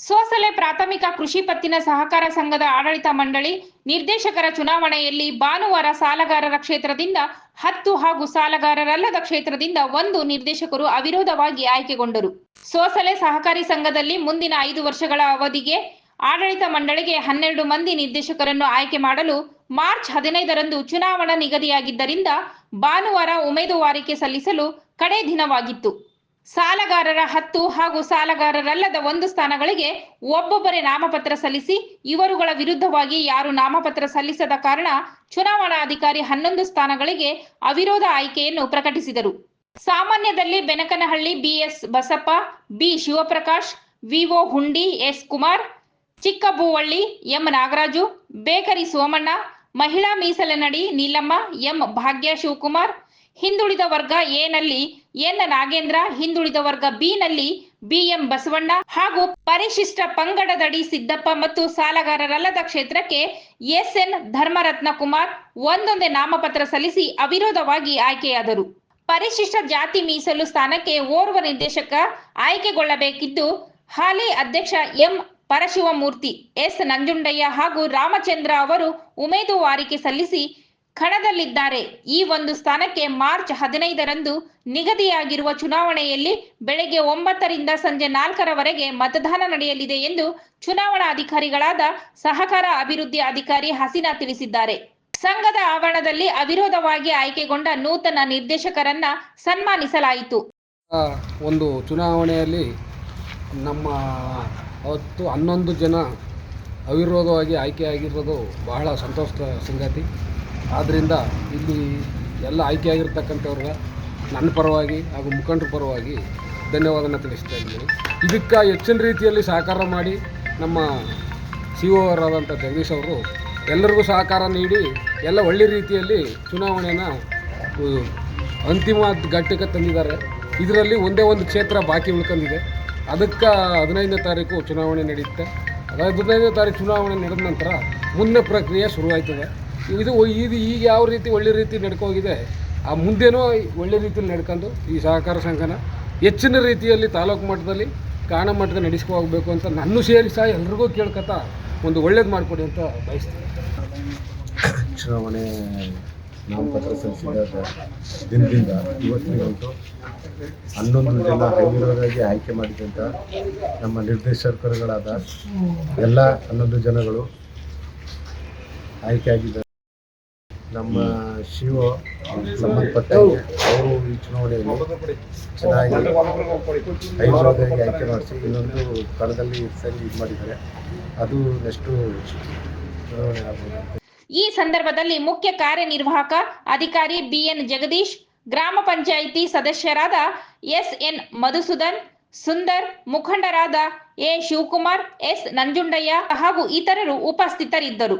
ಸೋಸಲೆ ಪ್ರಾಥಮಿಕ ಕೃಷಿ ಪತ್ತಿನ ಸಹಕಾರ ಸಂಘದ ಆಡಳಿತ ಮಂಡಳಿ, ನಿರ್ದೇಶಕರ ಚುನಾವಣೆಯಲ್ಲಿ ಭಾನುವಾರ ಸಾಲಗಾರರ ಕ್ಷೇತ್ರದಿಂದ ಹತ್ತು ಹಾಗೂ ಸಾಲಗಾರರಲ್ಲದ ಕ್ಷೇತ್ರದಿಂದ ಒಂದು ನಿರ್ದೇಶಕರು ಅವಿರೋಧವಾಗಿ ಆಯ್ಕೆಗೊಂಡರು. ಸೋಸಲೆ ಸಹಕಾರಿ ಸಂಘದಲ್ಲಿ ಮುಂದಿನ ಐದು ವರ್ಷಗಳ ಅವಧಿಗೆ ಆಡಳಿತ ಮಂಡಳಿಗೆ ಹನ್ನೆರಡು ಮಂದಿ ನಿರ್ದೇಶಕರನ್ನು ಆಯ್ಕೆ ಮಾಡಲು ಮಾರ್ಚ್ ಹದಿನೈದರಂದು ಚುನಾವಣಾ ನಿಗದಿಯಾಗಿದ್ದರಿಂದ ಭಾನುವಾರ ಉಮೇದುವಾರಿಕೆ ಸಲ್ಲಿಸಲು ಕಡೆ ದಿನವಾಗಿತ್ತು. ಸಾಲಗಾರರ ಹತ್ತು ಹಾಗೂ ಸಾಲಗಾರರಲ್ಲದ ಒಂದು ಸ್ಥಾನಗಳಿಗೆ ಒಬ್ಬೊಬ್ಬರೇ ನಾಮಪತ್ರ ಸಲ್ಲಿಸಿ, ಇವರುಗಳ ವಿರುದ್ಧವಾಗಿ ಯಾರು ನಾಮಪತ್ರ ಸಲ್ಲಿಸದ ಕಾರಣ ಚುನಾವಣಾಧಿಕಾರಿ ಹನ್ನೊಂದು ಸ್ಥಾನಗಳಿಗೆ ಅವಿರೋಧ ಆಯ್ಕೆಯನ್ನು ಪ್ರಕಟಿಸಿದರು. ಸಾಮಾನ್ಯದಲ್ಲಿ Benakanahalli B S Basappa, B Shivaprakash, V O Hundi, S Kumar, Chikkabuvalli, M Nagaraju, bakery Somanna, ಮಹಿಳಾ ಮೀಸಲಿನಡಿ ನೀಲಮ್ಮ, ಎಂ ಭಾಗ್ಯ ಶಿವಕುಮಾರ್ ಹಿಂದುಳಿದ ವರ್ಗ ಎ ನಲ್ಲಿ, ಎನ್ ನಾಗೇಂದ್ರ, ಹಿಂದುಳಿದ ವರ್ಗ ಬಿನಲ್ಲಿ ಬಿಎಂ ಬಸವಣ್ಣ ಹಾಗೂ ಪರಿಶಿಷ್ಟ ಪಂಗಡದಡಿ ಸಿದ್ದಪ್ಪ ಮತ್ತು ಸಾಲಗಾರರಲ್ಲದ ಕ್ಷೇತ್ರಕ್ಕೆ ಎಸ್ಎನ್ ಧರ್ಮರತ್ನ ಕುಮಾರ್ ಒಂದೊಂದೇ ನಾಮಪತ್ರ ಸಲ್ಲಿಸಿ ಅವಿರೋಧವಾಗಿ ಆಯ್ಕೆಯಾದರು. ಪರಿಶಿಷ್ಟ ಜಾತಿ ಮೀಸಲು ಸ್ಥಾನಕ್ಕೆ ಓರ್ವ ನಿರ್ದೇಶಕ ಆಯ್ಕೆಗೊಳ್ಳಬೇಕಿದ್ದು, ಹಾಲಿ ಅಧ್ಯಕ್ಷ ಎಂ ಪರಶಿವಮೂರ್ತಿ, ಎಸ್ ನಂಜುಂಡಯ್ಯ ಹಾಗೂ ರಾಮಚಂದ್ರ ಅವರು ಉಮೇದುವಾರಿಕೆ ಸಲ್ಲಿಸಿ ಕಣದಲ್ಲಿದ್ದಾರೆ. ಈ ಒಂದು ಸ್ಥಾನಕ್ಕೆ ಮಾರ್ಚ್ ಹದಿನೈದರಂದು ನಿಗದಿಯಾಗಿರುವ ಚುನಾವಣೆಯಲ್ಲಿ ಬೆಳಗ್ಗೆ ಒಂಬತ್ತರಿಂದ ಸಂಜೆ ನಾಲ್ಕರವರೆಗೆ ಮತದಾನ ನಡೆಯಲಿದೆ ಎಂದು ಚುನಾವಣಾ ಅಧಿಕಾರಿಗಳಾದ ಸಹಕಾರ ಅಭಿವೃದ್ಧಿ ಅಧಿಕಾರಿ ಹಸೀನಾ ತಿಳಿಸಿದ್ದಾರೆ. ಸಂಘದ ಆವರಣದಲ್ಲಿ ಅವಿರೋಧವಾಗಿ ಆಯ್ಕೆಗೊಂಡ ನೂತನ ನಿರ್ದೇಶಕರನ್ನ ಸನ್ಮಾನಿಸಲಾಯಿತು. ಒಂದು ಚುನಾವಣೆಯಲ್ಲಿ ನಮ್ಮ ಅವತ್ತು ಹನ್ನೊಂದು ಜನ ಅವಿರೋಧವಾಗಿ ಆಯ್ಕೆಯಾಗಿರೋದು ಬಹಳ ಸಂತೋಷದ ಸಂಗತಿ. ಆದ್ದರಿಂದ ಇಲ್ಲಿ ಎಲ್ಲ ಆಯ್ಕೆಯಾಗಿರ್ತಕ್ಕಂಥವ್ರಿಗೆ ನನ್ನ ಪರವಾಗಿ ಹಾಗೂ ಮುಖಂಡರ ಪರವಾಗಿ ಧನ್ಯವಾದನ ತಿಳಿಸ್ತಾ ಇದ್ದೀನಿ. ಇದಕ್ಕೆ ಹೆಚ್ಚಿನ ರೀತಿಯಲ್ಲಿ ಸಹಕಾರ ಮಾಡಿ ನಮ್ಮ ಸಿ ಒ ಅವರಾದಂಥ ಜಗದೀಶ್ ಅವರು ಎಲ್ಲರಿಗೂ ಸಹಕಾರ ನೀಡಿ ಎಲ್ಲ ಒಳ್ಳೆ ರೀತಿಯಲ್ಲಿ ಚುನಾವಣೆಯನ್ನು ಅಂತಿಮ ಘಟ್ಟಕ್ಕೆ ತಂದಿದ್ದಾರೆ. ಇದರಲ್ಲಿ ಒಂದೇ ಒಂದು ಕ್ಷೇತ್ರ ಬಾಕಿ ಉಳ್ಕೊಂಡಿದೆ. ಅದಕ್ಕೆ ಹದಿನೈದನೇ ತಾರೀಕು ಚುನಾವಣೆ ನಡೆಯುತ್ತೆ ಹದಿನೈದನೇ ತಾರೀಕು ಚುನಾವಣೆ ನಡೆದ ನಂತರ ಮುಂದೆ ಪ್ರಕ್ರಿಯೆ ಶುರುವಾಯ್ತದೆ. ಇದು ಇದು ಈಗ ಯಾವ ರೀತಿ ಒಳ್ಳೆ ರೀತಿ ನಡ್ಕೋಗಿದೆ ಆ ಮುಂದೇನೂ ಒಳ್ಳೆ ರೀತಿಯಲ್ಲಿ ನಡ್ಕೊಂಡು ಈ ಸಹಕಾರ ಸಂಘನ ಹೆಚ್ಚಿನ ರೀತಿಯಲ್ಲಿ ತಾಲೂಕು ಮಟ್ಟದಲ್ಲಿ, ಕಾಣ ಮಟ್ಟದಲ್ಲಿ ನಡೆಸ್ಕೊ ಹೋಗಬೇಕು ಅಂತ ನನ್ನೂ ಸೇರಿ ಸಹ ಎಲ್ರಿಗೂ ಕೇಳ್ಕೊತಾ ಒಂದು ಒಳ್ಳೇದು ಮಾಡಿಕೊಡಿ ಅಂತ ಬಯಸ್ತೀನಿ. ಚುನಾವಣೆ ನಾಮಪತ್ರ ಸಲ್ಲಿಸಿದ ದಿನದಿಂದ ಇವತ್ತಿನಂತೂ ಹನ್ನೊಂದು ಜನ ಅವಿರೋಧವಾಗಿ ಆಯ್ಕೆ ಮಾಡಿದಂಥ ನಮ್ಮ ನಿರ್ದೇಶಕರುಗಳಾದ ಎಲ್ಲ ಹನ್ನೊಂದು ಜನಗಳು ಆಯ್ಕೆಯಾಗಿದ್ದಾರೆ ನಮ್ಮ ಶಿವ ಸಂಬಂಧಪಟ್ಟ ಅವರು ಈ ಚುನಾವಣೆಯಲ್ಲಿ ಚೆನ್ನಾಗಿ ಅವಿರೋಧವಾಗಿ ಆಯ್ಕೆ ಮಾಡಿಸಿ ಇನ್ನೊಂದು ಕಣದಲ್ಲಿ ಸರಿ ಇದು ಮಾಡಿದ್ದಾರೆ. ಅದು ನೆಕ್ಸ್ಟು ಚುನಾವಣೆ ಆಗ್ಬೋದು. ಈ ಸಂದರ್ಭದಲ್ಲಿ ಮುಖ್ಯ ಕಾರ್ಯನಿರ್ವಾಹಕ ಅಧಿಕಾರಿ ಬಿಎನ್ ಜಗದೀಶ್ ಗ್ರಾಮ ಪಂಚಾಯಿತಿ ಸದಸ್ಯರಾದ ಎಸ್ಎನ್ ಮಧುಸೂದನ್ ಸುಂದರ್ ಮುಖಂಡರಾದ ಎ ಶಿವಕುಮಾರ್ ಎಸ್ ನಂಜುಂಡಯ್ಯ ಹಾಗೂ ಇತರರು ಉಪಸ್ಥಿತರಿದ್ದರು.